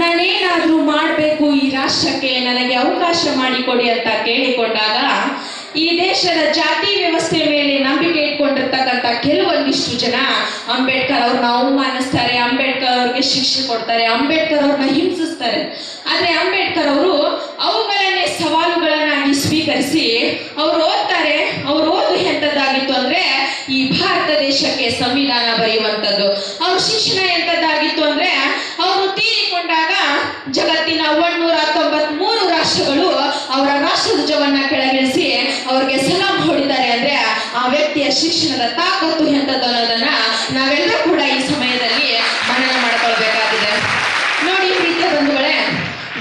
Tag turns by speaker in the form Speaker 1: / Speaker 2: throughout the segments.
Speaker 1: ನಾನೇನಾದ್ರೂ ಮಾಡಬೇಕು ಈ ರಾಷ್ಟ್ರಕ್ಕೆ ನನಗೆ ಅವಕಾಶ ಮಾಡಿಕೊಡಿ ಅಂತ ಕೇಳಿಕೊಂಡಾಗ ಈ ದೇಶದ ಜಾತಿ ವ್ಯವಸ್ಥೆ ಮೇಲೆ ನಂಬಿಕೆ ಇಟ್ಕೊಂಡಿರ್ತಕ್ಕಂಥ ಕೆಲವೊಂದಿಷ್ಟು ಜನ ಅಂಬೇಡ್ಕರ್ ಅವ್ರನ್ನ ಅವಮಾನಿಸ್ತಾರೆ, ಅಂಬೇಡ್ಕರ್ ಅವ್ರಿಗೆ ಶಿಕ್ಷೆ ಕೊಡ್ತಾರೆ, ಅಂಬೇಡ್ಕರ್ ಅವ್ರನ್ನ ಹಿಂಸಿಸ್ತಾರೆ. ಆದ್ರೆ ಅಂಬೇಡ್ಕರ್ ಅವರು ಅವುಗಳನ್ನೇ ಸವಾಲುಗಳನ್ನಾಗಿ ಸ್ವೀಕರಿಸಿ ಅವ್ರು ಓದ್ತಾರೆ, ಅವ್ರು ಓದು ಎಂಥದ್ದಾಗಿತ್ತು ಅಂದ್ರೆ ಈ ಭಾರತ ದೇಶಕ್ಕೆ ಸಂವಿಧಾನ ಬರೆಯುವಂಥದ್ದು. ಅವ್ರ ಶಿಕ್ಷಣ ಎಂಥದ್ದಾಗಿತ್ತು ಅಂದ್ರೆ ಅವರು ತೀರಿಕೊಂಡಾಗ ಜಗತ್ತಿನ ಒಂದೂರ ತೊಂಬತ್ಮೂರು ರಾಷ್ಟ್ರಗಳು ಅವರ ರಾಷ್ಟ್ರಧ್ವಜವನ್ನ ಕೆಳಗಿಳಿಸಿ ಅವ್ರಿಗೆ ಸಲಾಂ ಹೊಡಿತಾರೆ ಅಂದ್ರೆ ಆ ವ್ಯಕ್ತಿಯ ಶಿಕ್ಷಣದ ತಾಕತ್ತು ಎಂಥದ್ದು ಅನ್ನೋದನ್ನ ನಾವೆಲ್ಲರೂ ಕೂಡ ಈ ಸಮಯದಲ್ಲಿ ಮನನ ಮಾಡ್ಕೊಳ್ಬೇಕಾಗಿದೆ. ನೋಡಿ ಪ್ರೀತಿಯ ಬಂಧುಗಳೇ,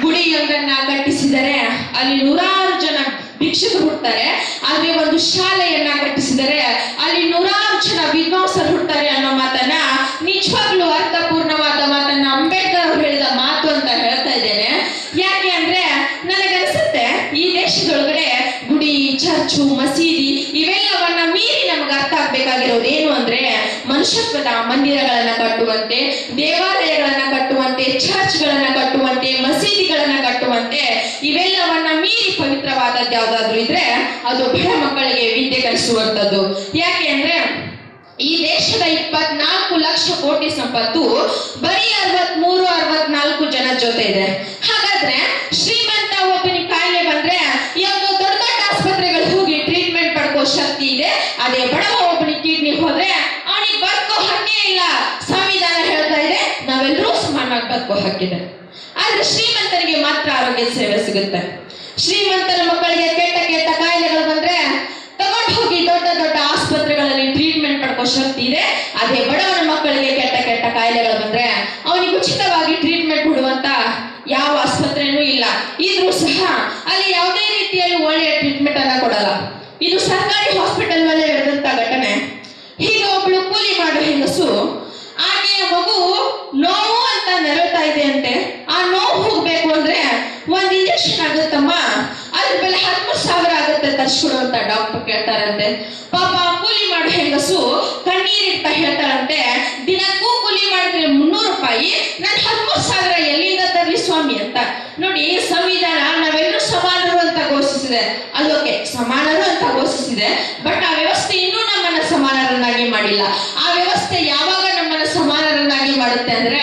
Speaker 1: ಗುಡಿಯೊಂದನ್ನ ಕಟ್ಟಿಸಿದರೆ ಅಲ್ಲಿ ನೂರಾರು ಜನ ಭಿಕ್ಷುಕರು ಹುಡ್ತಾರೆ ಆದ್ರೆ ಒಂದು ಶಾಲೆಯನ್ನ ಕಟ್ಟಿಸಿದರೆ ಅಲ್ಲಿ ನೂರಾರು ಜನ ವಿದ್ವಾಂಸರು ಹುಡ್ತಾರೆ ಅನ್ನೋ ಮಾತನ್ನ ನಿಜವಾಗ್ಲೂ ಅರ್ಥಪೂರ್ಣವಾದ ಮಾತನ್ನ ಅಂಬೇಡ್ಕರ್ ಅವರು ಹೇಳಿದ ಮಾತು ಅಂತ ಹೇಳ್ತಾ ಇದ್ದೇನೆ ಯಾಕೆ ಅಂದ್ರೆ ನನಗನ್ಸುತ್ತೆ ಈ ದೇಶದೊಳಗಡೆ ಗುಡಿ ಚರ್ಚು ಮಸೀದಿ, ಇವೆಲ್ಲವನ್ನ ಮೀರಿ ನಮ್ಗೆ ಅರ್ಥ ಆಗ್ಬೇಕಾಗಿರೋದು ಏನು ಅಂದ್ರೆ ಮನುಷ್ಯತ್ವದ ಮಂದಿರಗಳನ್ನ ಕಟ್ಟುವಂತೆ, ದೇವಾಲಯಗಳನ್ನ ಕಟ್ಟುವಂತೆ, ಚರ್ಚ್ಗಳನ್ನ ಕಟ್ಟುವಂತೆ, ಮಸೀದಿಗಳನ್ನ ಕಟ್ಟುವಂತೆ ಇವೆಲ್ಲವನ್ನ ಮೀರಿ ಪವಿತ್ರವಾದದ್ದು ಯಾವ್ದಾದ್ರು ಇದ್ರೆ ಅದು ಬಡ ಮಕ್ಕಳಿಗೆ ವಿದ್ಯೆ ಕಲಿಸುವಂತದ್ದು ಯಾಕೆ ಅಂದ್ರೆ ಈ ದೇಶದ ಇಪ್ಪತ್ನಾಲ್ಕು ಲಕ್ಷ ಕೋಟಿ ಸಂಪತ್ತು ಬರೀ ಅರವತ್ಮೂರು, ಅರವತ್ನಾಲ್ಕು ಜನ ಜೊತೆ ಇದೆ. ಹಾಗಾದ್ರೆ ಶ್ರೀಮಂತ ಒಬ್ಬನಿಗೆ ಕಾಯಿಲೆ ಬಂದ್ರೆ ಯಾವ್ದೋ ದೊಡ್ಡ ದೊಡ್ಡ ಆಸ್ಪತ್ರೆಗಳು ಹೋಗಿ ಟ್ರೀಟ್ಮೆಂಟ್ ಪಡ್ಕೋ ಶಕ್ತಿ ಇದೆ ಅದೇ ಬಡವ ಒಬ್ಬನಿಗೆ ಕಿಡ್ನಿ ಹೋದ್ರೆ ಅವನಿಗೆ ಬದುಕೋ ಹಕ್ಕೇ ಇಲ್ಲ. ಸಂವಿಧಾನ ಹೇಳ್ತಾ ಇದೆ, ನಾವೆಲ್ಲರೂ ಸಮಾನವಾಗಿ ಬದುಕೋ ಹಕ್ಕಿದೆ. ಆದ್ರೆ ಶ್ರೀಮಂತರಿಗೆ ಮಾತ್ರ ಆರೋಗ್ಯ ಸೇವೆ ಸಿಗುತ್ತೆ. ಶ್ರೀಮಂತರ ಮಕ್ಕಳಿಗೆ ಕೆಟ್ಟ ಕೆಟ್ಟ ಕಾಯಿಲೆಗಳು ಬಂದ್ರೆ ತಗೊಂಡು ಹೋಗಿ ದೊಡ್ಡ ದೊಡ್ಡ ಆಸ್ಪತ್ರೆಗಳಲ್ಲಿ ಟ್ರೀಟ್ಮೆಂಟ್ ಪಡ್ಕೋ ಶಕ್ತಿ ಇದೆ. ಅದೇ ಬಡವನ ಮಕ್ಕಳಿಗೆ ಕೆಟ್ಟ ಕೆಟ್ಟ ಕಾಯಿಲೆಗಳು ಬಂದ್ರೆ ಅವನಿಗೆ ಉಚಿತವಾಗಿ ಟ್ರೀಟ್ಮೆಂಟ್ ಕೊಡುವಂತ ಯಾವ ಆಸ್ಪತ್ರೆನೂ ಇಲ್ಲ. ಇದ್ರೂ ಸಹ ಅಲ್ಲಿ ಯಾವುದೇ ರೀತಿಯಲ್ಲಿ ಒಳ್ಳೆಯ ಟ್ರೀಟ್ಮೆಂಟ್ ಅನ್ನ ಕೊಡಲ್ಲ. ಇದು ಸರ್ಕಾರಿ ಹಾಸ್ಪಿಟಲ್ ಮೇಲೆ ನಡೆದಂತ ಘಟನೆ. ಹೆಂಗಸು ಆಕೆಯ ಮಗು ನೋವು ಅಂತ ನೆರಳ್ತಾ ಇದೆ ಅಂತೆ ಆ ನೋವು ಹೋಗ್ಬೇಕು ಅಂದ್ರೆ ಒಂದ್ ಇಂಜೆಕ್ಷನ್ ಆಗುತ್ತಮ್ಮ ಅದ್ರ ಮೇಲೆ ಹತ್ತು ಸಾವಿರ ಆಗುತ್ತೆ ತರ್ಸ್ಕೊಡು ಅಂತ ಡಾಕ್ಟರ್ ಕೇಳ್ತಾರಂತೆ. ಪಾಪ ಕೂಲಿ ಮಾಡೋ ಹೆಂಗಸು ಕಣ್ಣೀರಿಡ್ತಾ ಹೇಳ್ತಾರಂತೆ ದಿನಕ್ಕೂ ಕೂಲಿ ಮಾಡಿದ್ರೆ ಮುನ್ನೂರು ರೂಪಾಯಿ, ನಾನು ಹತ್ತು ಸಾವಿರ ಎಲ್ಲಿಂದ ತರಲಿ ಸ್ವಾಮಿ ಅಂತ. ನೋಡಿ, ಸಂವಿಧಾನ ನಾವೆಲ್ಲರೂ ಸಮಾನರು ಅಂತ ಘೋಷಿಸಿದೆ. ಅದು ಓಕೆ, ಸಮಾನರು ಅಂತ ಘೋಷಿಸಿದೆ, ಬಟ್ ಆ ವ್ಯವಸ್ಥೆ ಇನ್ನೂ ನಮ್ಮನ್ನ ಸಮಾನರನ್ನಾಗಿ ಮಾಡಿಲ್ಲ. ಮಾಡುತ್ತೆ ಅಂದ್ರೆ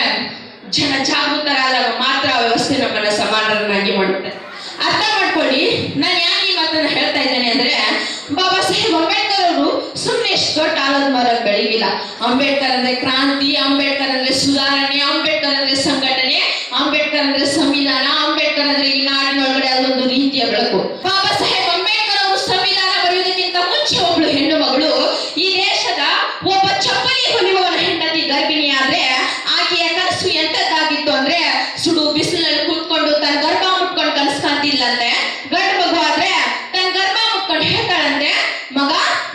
Speaker 1: ಜನ ಜಾಗೃತರಾದಾಗ ಮಾತ್ರ ಆ ವ್ಯವಸ್ಥೆ ನಮ್ಮನ್ನ ಸಮಾನರನ್ನಾಗಿ ಮಾಡುತ್ತೆ. ಅರ್ಥ ಮಾಡ್ಕೊಳ್ಳಿ. ನಾನು ಯಾಕೆ ಈ ಮಾತನ್ನ ಹೇಳ್ತಾ ಇದ್ದೇನೆ ಅಂದ್ರೆ, ಬಾಬಾ ಸಾಹೇಬ್ ಅಂಬೇಡ್ಕರ್ ಅವರು ಸುಮ್ಮನೆ ಎಷ್ಟು ದೊಡ್ಡ ಆಲದ ಮರ ಬೆಳಗಿಲ್ಲ. ಅಂಬೇಡ್ಕರ್ ಅಂದ್ರೆ ಕ್ರಾಂತಿ, ಅಂಬೇಡ್ಕರ್ ಅಂದ್ರೆ ಸುಧಾರಣೆ, ಅಂಬೇಡ್ಕರ್ ಅಂದ್ರೆ ಸಂಘಟನೆ, ಅಂಬೇಡ್ಕರ್ ಅಂದ್ರೆ ಸಂವಿಧಾನ, ಅಂಬೇಡ್ಕರ್ ಅಂದ್ರೆ ಈ ನಾಡಿನೊಳಗಡೆ ಅದೊಂದು ರೀತಿಯ ಬೆಳಕು.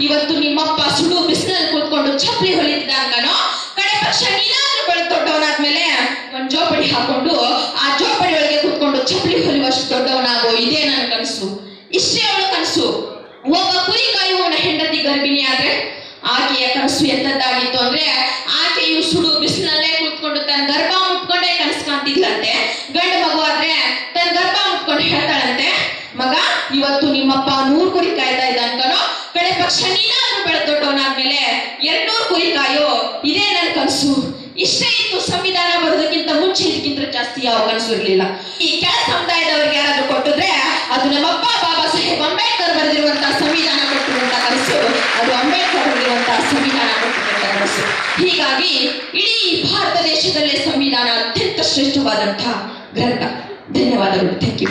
Speaker 1: ಇವತ್ತು ನಿಮ್ಮಪ್ಪ ಸುಡು ಬಿಸಿಲಲ್ಲಿ ಕೂತ್ಕೊಂಡು ಚಪ್ಪಲಿ ಹೊಲಿತಿದ್ದ ಅನ್ಕನೋ ಕಡೆ ಪಕ್ಷ, ನೀನಾದ್ರೂ ಬೆಳೆ ದೊಡ್ಡವನಾದ್ಮೇಲೆ ಒಂದ್ ಜೋಪಡಿ ಹಾಕೊಂಡು ಆ ಜೋಪಡಿ ಒಳಗೆ ಕೂತ್ಕೊಂಡು ಚಪ್ಪಲಿ ಹೊಲಿಯುವಷ್ಟು ದೊಡ್ಡವನಾಗೋ. ಇದೇ ನನ್ನ ಕನಸು. ಇಷ್ಟೇ ಅವಳ ಕನಸು. ಒಬ್ಬ ಕುರಿ ಕಾಯುವವನ ಹೆಂಡತಿ ಗರ್ಭಿಣಿ ಆದ್ರೆ ಆಕೆಯ ಕನಸು ಎಂತದ್ದಾಗಿತ್ತು ಅಂದ್ರೆ ಆಕೆಯು ಸುಡು ಬಿಸಿಲಲ್ಲೇ ಕೂತ್ಕೊಂಡು ತನ್ನ ಗರ್ಭ ಮುಟ್ಕೊಂಡೇ ಕನಸು ಕಾಣ್ತಿದ್ಲಂತೆ ಗಂಡು ಮಗು ಆದ್ರೆ ತನ್ನ ಗರ್ಭ ಮುಟ್ಕೊಂಡು ಹೇಳ್ತಾಳಂತೆ ಮಗ ಇವತ್ತು ನಿಮ್ಮಪ್ಪ ನೂರು ಕುರಿ ಕಾಯ್ತಾ ಇದ್ದ ಅನ್ಕನೋ ಪಕ್ಷ ನೀನಾದ್ರೂ ಬೆಳೆದ ದೊಡ್ಡವನಾದ್ಮೇಲೆ ಎರಡ್ನೂರು ಕುರಿ ಕಾಯೋ ಇದೇ ನನ್ನ ಕನಸು. ಇಷ್ಟೇ ಇತ್ತು ಸಂವಿಧಾನ ಬರೋದಕ್ಕಿಂತ ಮುಂಚೆ ಇದಕ್ಕಿಂತ ಜಾಸ್ತಿ ಯಾವ ಕನಸು ಇರಲಿಲ್ಲ. ಈ ಕೆಳ ಸಮುದಾಯದವ್ರಿಗೆ ಯಾರಾದ್ರೂ ಕೊಟ್ಟಿದ್ರೆ ಅದು ನಮ್ಮಪ್ಪ, ಬಾಬಾ ಸಾಹೇಬ್ ಅಂಬೇಡ್ಕರ್ ಬರೆದಿರುವಂತಹ ಸಂವಿಧಾನ ಕೊಟ್ಟಿರುವಂತ ಕನಸು. ಅದು ಅಂಬೇಡ್ಕರ್ ಬರೆದಿರುವಂತಹ ಸಂವಿಧಾನ ಕೊಟ್ಟಿರುವಂತ ಕನಸು. ಹೀಗಾಗಿ ಇಡೀ ಭಾರತ ದೇಶದಲ್ಲೇ ಸಂವಿಧಾನ ಅತ್ಯಂತ ಶ್ರೇಷ್ಠವಾದಂತಹ ಗ್ರಂಥ. ಧನ್ಯವಾದಗಳು. Thank you